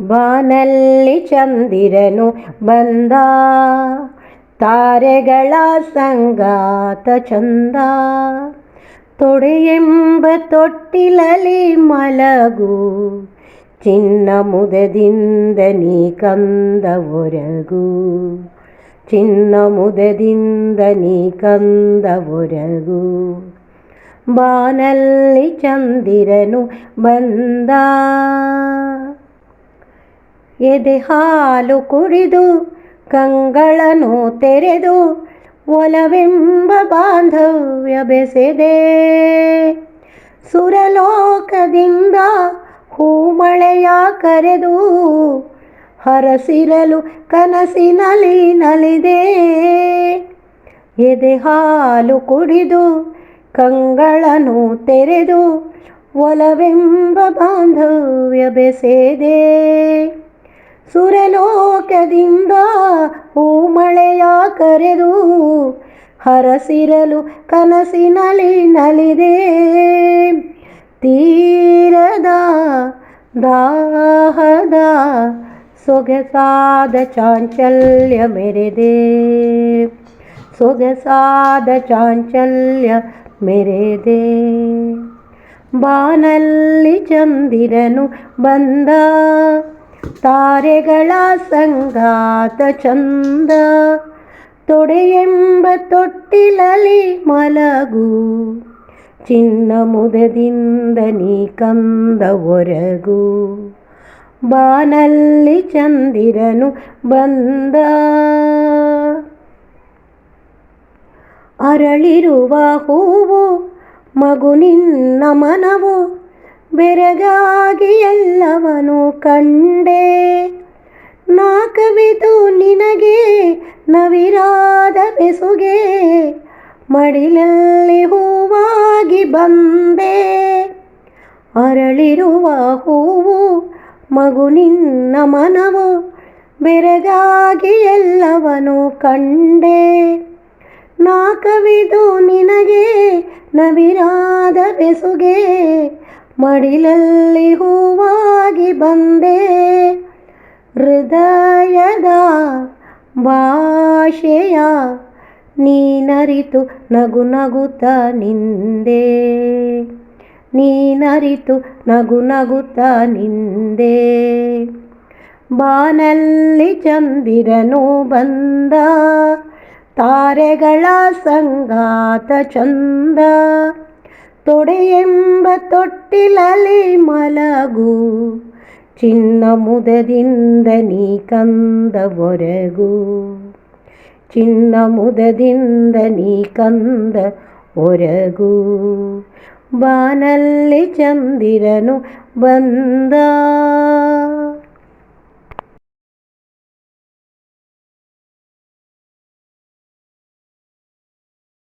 ಬಾನಲ್ಲಿ ಚಂದಿರನು ಬಂದ, ತಾರೆಗಳ ಸಂಗಾತ ಚಂದ. ತೊಡೆಯೆಂಬ ತೊಟ್ಟಿಲಲಿ ಮಲಗು, ಚಿನ್ನ ಮುದದಿಂದ ನೀ ಕಂದ ಒರಗು. ಚಿನ್ನ ಮುದದಿಂದ ನೀ ಕಂದ ಒರಗು. ಬಾನಲ್ಲಿ ಚಂದಿರನು ಬಂದ ಎದೆ ಹಾಲು ಕುಡಿದು, ಕಂಗಳನು ತೆರೆದು, ಒಲವೆಂಬ ಬಾಂಧವ್ಯ ಬೆಸೆದೆ. ಸುರಲೋಕದಿಂದ ಹೂಮಳೆಯ ಕರೆದು, ಹರಸಿರಲು ಕನಸಿನಲಿ ನಲಿದೆ. ಎದೆ ಹಾಲು ಕುಡಿದು, ಕಂಗಳನು ತೆರೆದು, ಒಲವೆಂಬ ಬಾಂಧವ್ಯ ಬೆಸೆದೆ. ಸುರಲೋಕದಿಂದ ಹೂಮಳೆಯ ಕರೆದು ಹರಸಿರಲು ಕನಸಿನಲ್ಲಿ ನಲಿದೆ. ತೀರದ ದಾಹದ ಸೊಗಸಾದ ಚಾಂಚಲ್ಯ ಮೆರೆದೆ. ಸೊಗಸಾದ ಚಾಂಚಲ್ಯ ಮೆರೆದೆ. ಬಾನಲ್ಲಿ ಚಂದಿರನು ಬಂದ. ತಾರೆಗಳ ಸಂಗಾತ ಚಂದ. ತೊಡೆಯೆಂಬ ತೊಟ್ಟಿಲಲಿ ಮಲಗು. ಚಿನ್ನ ಮುದದಿಂದ ನೀ ಕಂದ ಒರಗು. ಬಾನಲ್ಲಿ ಚಂದಿರನು ಬಂದ. ಅರಳಿರುವ ಹೂವು ಮಗು ನಿನ್ನ ಮನವು. ಬೆರಗಾಗಿ ಎಲ್ಲವನು ಕಂಡೆ. ನಾಕವಿದು ನಿನಗೆ ನವಿರಾದ ಬೆಸುಗೆ, ಮಡಿಲಲ್ಲಿ ಹೂವಾಗಿ ಬಂದೆ. ಅರಳಿರುವ ಹೂವು ಮಗು ನಿನ್ನ ಮನವು, ಬೆರಗಾಗಿ ಎಲ್ಲವನು ಕಂಡೆ. ನಾಕವಿದು ನಿನಗೆ ನವಿರಾದ ಬೆಸುಗೆ ಮಡಿಲಲ್ಲಿ ಹೂವಾಗಿ ಬಂದೆ. ಹೃದಯದ ಭಾಷೆಯ ನೀನರಿತು ನಗು ನಗುತ್ತ ನಿಂದೆ. ನೀನರಿತು ನಗು ನಗುತ್ತ ನಿಂದೆ. ಬಾನಲ್ಲಿ ಚಂದಿರನು ಬಂದ. ತಾರೆಗಳ ಸಂಗಾತ ಚಂದ. ತೊಡೆಯೆಂಬ ತೊಟ್ಟಿಲಲಿ ಮಲಗು. ಚಿನ್ನ ಮುದದಿಂದ ನೀ ಕಂದ ಒರಗು. ಚಿನ್ನ ಮುದದಿಂದ ನೀ ಕಂದ ಒರಗು. ಬಾನಲ್ಲಿ ಚಂದಿರನು ಬಂದ.